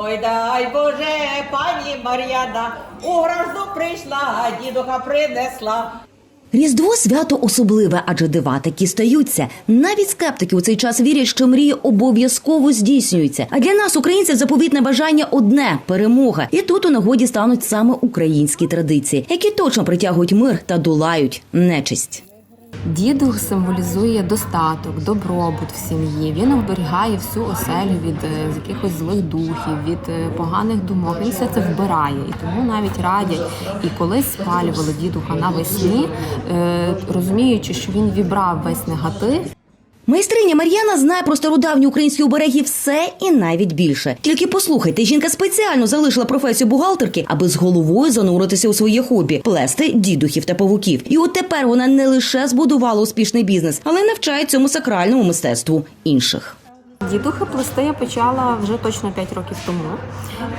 Ой, дай Боже, пані Мар'яна, у гражду прийшла, дідуха принесла. Різдво свято особливе, адже дива такі стаються. Навіть скептики у цей час вірять, що мрії обов'язково здійснюються. А для нас, українців, заповітне бажання одне перемога. І тут у нагоді стануть саме українські традиції, які точно притягують мир та долають нечисть. Дідух символізує достаток, добробут в сім'ї. Він оберігає всю оселю від е, якихось злих духів, від е, поганих думок. Він все це вбирає. І тому навіть радять і колись спалювали дідуха навесні, е, розуміючи, що він вібрав весь негатив. Майстриня Мар'яна знає про стародавні українські обереги все і навіть більше. Тільки послухайте, жінка спеціально залишила професію бухгалтерки, аби з головою зануритися у своє хобі плести дідухів та павуків. І от тепер вона не лише збудувала успішний бізнес, але й навчає цьому сакральному мистецтву інших. Дідухи плести я почала вже точно 5 років тому.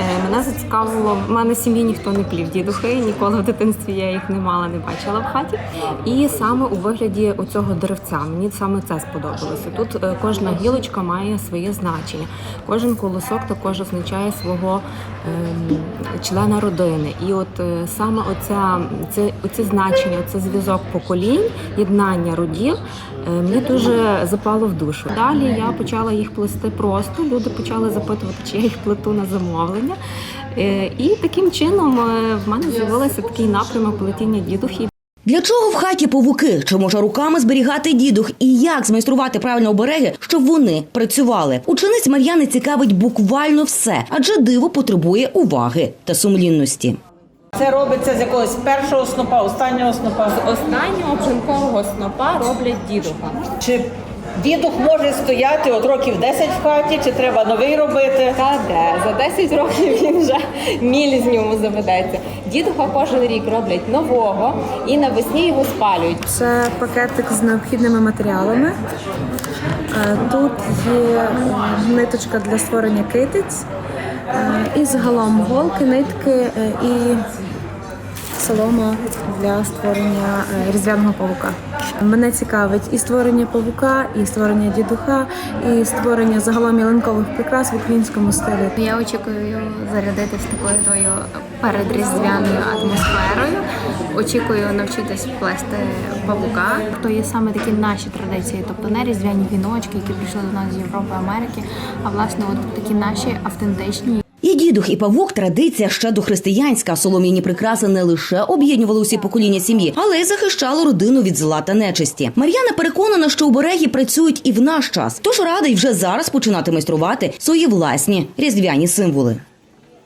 Е, Мене зацікавило, в мене в сім'ї ніхто не плів дідухи, ніколи в дитинстві я їх не мала, не бачила в хаті. І саме у вигляді оцього деревця мені саме це сподобалося. Тут е, кожна гілочка має своє значення. Кожен колосок також означає свого ем, члена родини. І от е, саме оця, це, оце значення, оце зв'язок поколінь, єднання родів е, мені дуже запало в душу. Далі я почала їх плести просто. Люди почали запитувати, чи я їх плету на замовлення. Е, І таким чином е, в мене з'явився такий напрямок плетіння дідухів. Для чого в хаті павуки? Чи може руками зберігати дідух? І як змайструвати правильно обереги, щоб вони працювали? Учениць Мар'яни цікавить буквально все, адже диво потребує уваги та сумлінності. Це робиться з якогось першого снопа, останнього снопа. Останнього пшенкового снопа роблять дідуха. Чи дідух може стояти от років 10 в хаті, чи треба новий робити? Та де за 10 років він вже міль з ньому заведеться. Дідуха кожен рік роблять нового і навесні його спалюють. Це пакетик з необхідними матеріалами. Е, Тут є ниточка для створення китиць, е, і загалом голки, нитки е, і солома для створення е, різдвяного павука. Мене цікавить і створення павука, і створення дідуха, і створення загалом ялинкових прикрас в українському стилі. Я очікую зарядитись такою тою передріздвяною атмосферою. Очікую навчитись плести павука. То є саме такі наші традиції, тобто не різдвяні віночки, які прийшли до нас з Європи, Америки, а власне от такі наші автентичні. І дідух, і павук традиція ще дохристиянська. Солом'яні прикраси не лише об'єднували усі покоління сім'ї, але й захищали родину від зла та нечисті. Мар'яна переконана, що обереги працюють і в наш час. Тож радий вже зараз починати майструвати свої власні різдвяні символи.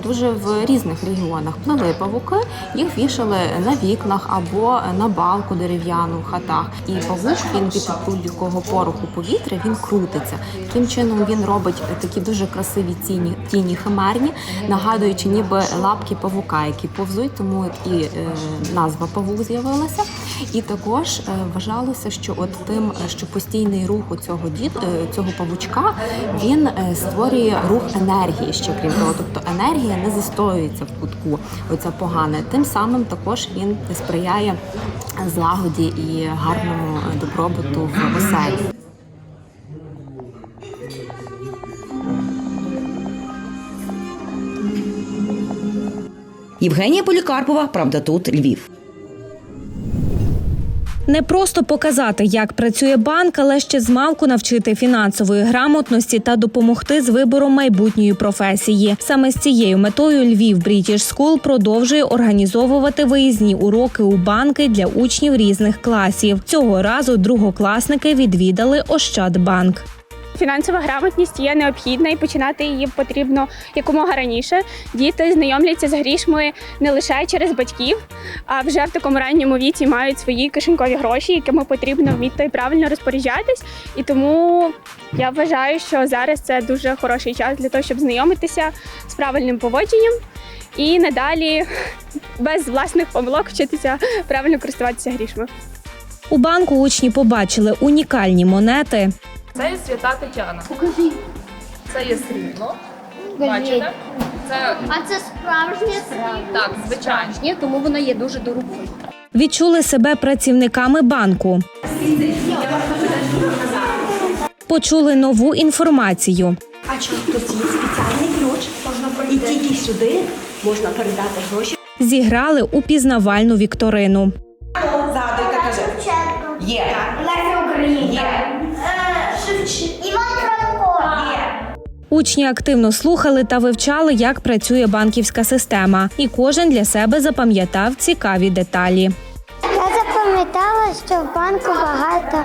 Дуже в різних регіонах плели павуки, їх вішали на вікнах або на балку дерев'яну в хатах. І павук він від будь-якого пороху повітря він крутиться. Таким чином він робить такі дуже красиві тіні, тіні химерні, нагадуючи ніби лапки павука, які повзуть, тому і е, назва павук з'явилася. І також е, вважалося, що от тим, е, що постійний рух у цього дід е, цього павучка він створює рух енергії ще крім того. Тобто енергія не застоюється в кутку. Оця погане. Тим самим також він сприяє злагоді і гарному добробуту в оселі. Євгенія Полікарпова, правда, тут Львів. Не просто показати, як працює банк, але ще змалку навчити фінансової грамотності та допомогти з вибором майбутньої професії. Саме з цією метою Львів British School продовжує організовувати виїзні уроки у банки для учнів різних класів. Цього разу другокласники відвідали Ощадбанк. Фінансова грамотність є необхідна і починати її потрібно якомога раніше. Діти знайомляться з грішми не лише через батьків, а вже в такому ранньому віці мають свої кишенькові гроші, якими потрібно вміти правильно розпоряджатись. І тому я вважаю, що зараз це дуже хороший час для того, щоб знайомитися з правильним поводженням і надалі без власних помилок вчитися правильно користуватися грішми. У банку учні побачили унікальні монети. Це є свята Тетяна. Покажи. Це є срібло. Бачите? Це А це справжнє срібло? так, звичайно. тому вона є дуже дорогою. Відчули себе працівниками банку. Почули нову інформацію. А що тут є спеціальний ключ? Можна І тільки сюди можна передати гроші. Зіграли у пізнавальну вікторину. Є. Леся Українка. Іван Учні активно слухали та вивчали, як працює банківська система, і кожен для себе запам'ятав цікаві деталі. Я запам'ятала, що в банку багато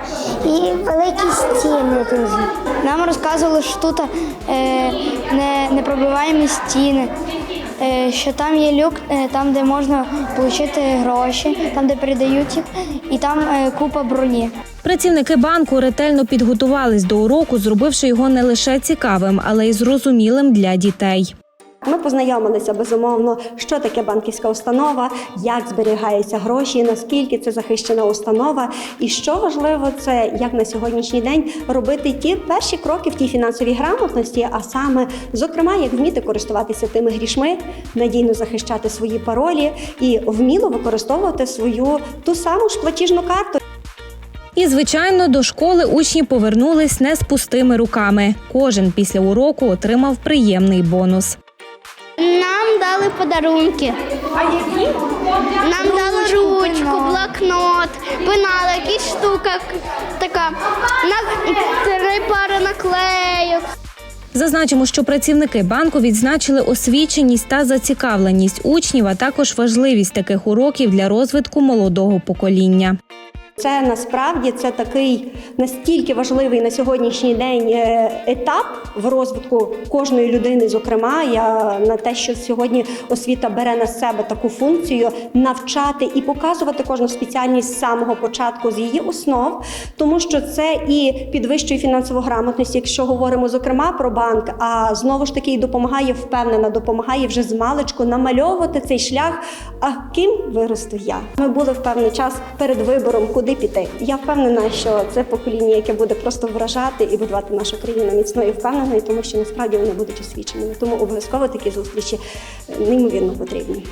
і великі стіни дуже. Нам розказували, що тут е, не, непробиваємі стіни, е, що там є люк, е, там, де можна отримати гроші, там, де передають їх, і там е, купа броні. Працівники банку ретельно підготувались до уроку, зробивши його не лише цікавим, але й зрозумілим для дітей. Ми познайомилися безумовно, що таке банківська установа, як зберігаються гроші, наскільки це захищена установа, і що важливо, це як на сьогоднішній день робити ті перші кроки в тій фінансовій грамотності, а саме, зокрема, як вміти користуватися тими грішми, надійно захищати свої паролі і вміло використовувати свою ту саму ж платіжну карту. І, звичайно, до школи учні повернулись не з пустими руками. Кожен після уроку отримав приємний бонус. Нам дали подарунки. А які? Нам дали ручку, блокнот, пенал, якась штука така, на три пари наклейок. Зазначимо, що працівники банку відзначили освіченість та зацікавленість учнів, а також важливість таких уроків для розвитку молодого покоління. Це насправді це такий настільки важливий на сьогоднішній день е, етап в розвитку кожної людини. Зокрема, я на те, що сьогодні освіта бере на себе таку функцію навчати і показувати кожну спеціальність з самого початку з її основ, тому що це і підвищує фінансову грамотність, якщо говоримо зокрема про банк, а знову ж таки допомагає впевнена, допомагає вже з маличку намальовувати цей шлях. А ким виросту я? Ми були в певний час перед вибором, куди піти. Я впевнена, що це покоління, яке буде просто вражати і будувати нашу країну міцною і впевненою, тому що насправді вони будуть освіченими. Тому обов'язково такі зустрічі неймовірно потрібні.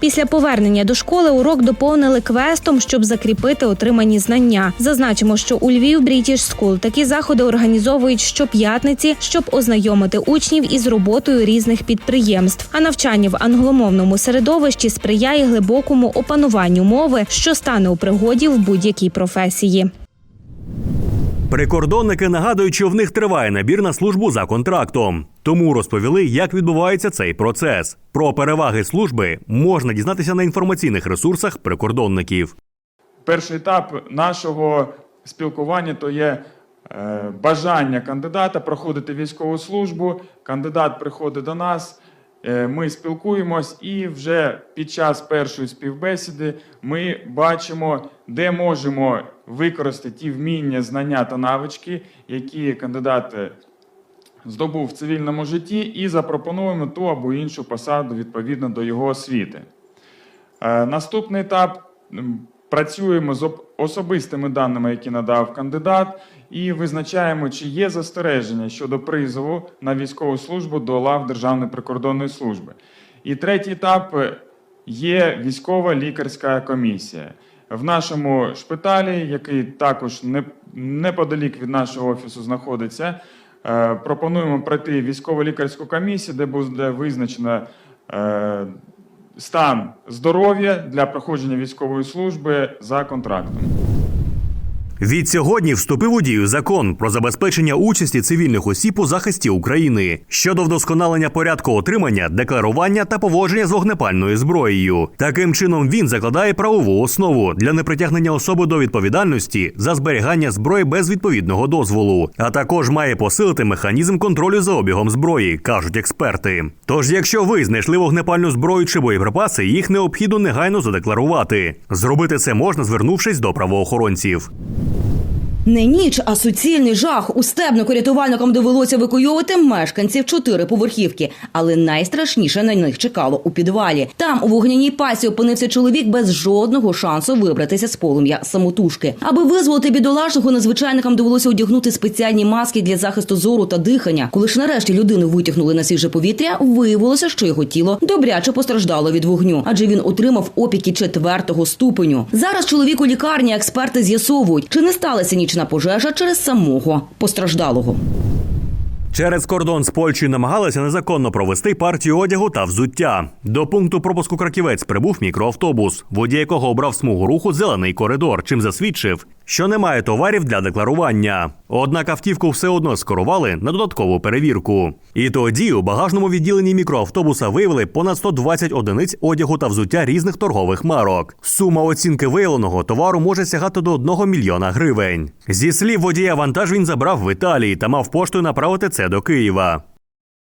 Після повернення до школи урок доповнили квестом, щоб закріпити отримані знання. Зазначимо, що у Львів British School такі заходи організовують щоп'ятниці, щоб ознайомити учнів із роботою різних підприємств. А навчання в англомовному середовищі сприяє глибокому опануванню мови, що стане у пригоді в будь-якій професії. Прикордонники нагадують, що в них триває набір на службу за контрактом. Тому розповіли, як відбувається цей процес. Про переваги служби можна дізнатися на інформаційних ресурсах прикордонників. Перший етап нашого спілкування то є е, бажання кандидата проходити військову службу. Кандидат приходить до нас, ми спілкуємось, і вже під час першої співбесіди ми бачимо, де можемо використати ті вміння, знання та навички, які кандидат е, здобув в цивільному житті, і запропонуємо ту або іншу посаду відповідно до його освіти. Е, Наступний етап працюємо з особистими даними, які надав кандидат, і визначаємо, чи є застереження щодо призову на військову службу до лав Державної прикордонної служби. І третій етап е, є військова лікарська комісія. В нашому шпиталі, який також неподалік від нашого офісу знаходиться, е, пропонуємо пройти військово-лікарську комісію, де буде визначено е, стан здоров'я для проходження військової служби за контрактом. Від сьогодні вступив у дію закон про забезпечення участі цивільних осіб у захисті України щодо вдосконалення порядку отримання, декларування та поводження з вогнепальною зброєю. Таким чином він закладає правову основу для непритягнення особи до відповідальності за зберігання зброї без відповідного дозволу, а також має посилити механізм контролю за обігом зброї, кажуть експерти. Тож, якщо ви знайшли вогнепальну зброю чи боєприпаси, їх необхідно негайно задекларувати. Зробити це можна, звернувшись до правоохоронців. Не ніч, а суцільний жах. У стебнику рятувальникам довелося евакуйовувати мешканців чотириповерхівки, але найстрашніше на них чекало у підвалі. Там у вогняній пасі опинився чоловік без жодного шансу вибратися з полум'я самотужки. Аби визволити бідолашного, надзвичайникам довелося одягнути спеціальні маски для захисту зору та дихання. Коли ж нарешті людину витягнули на свіже повітря, виявилося, що його тіло добряче постраждало від вогню, адже він отримав опіки четвертого ступеню. Зараз чоловік у лікарні експерти з'ясовують, чи не сталася нічна пожежа через самого постраждалого. Через кордон з Польщею намагалися незаконно провести партію одягу та взуття. До пункту пропуску краківець прибув мікроавтобус, водій якого обрав смугу руху зелений коридор, чим засвідчив, що немає товарів для декларування. Однак автівку все одно скерували на додаткову перевірку. І тоді у багажному відділенні мікроавтобуса виявили понад 120 одиниць одягу та взуття різних торгових марок. Сума оцінки виявленого товару може сягати до 1 мільйона гривень. Зі слів водія вантаж він забрав в Італії та мав поштою направити це до Києва.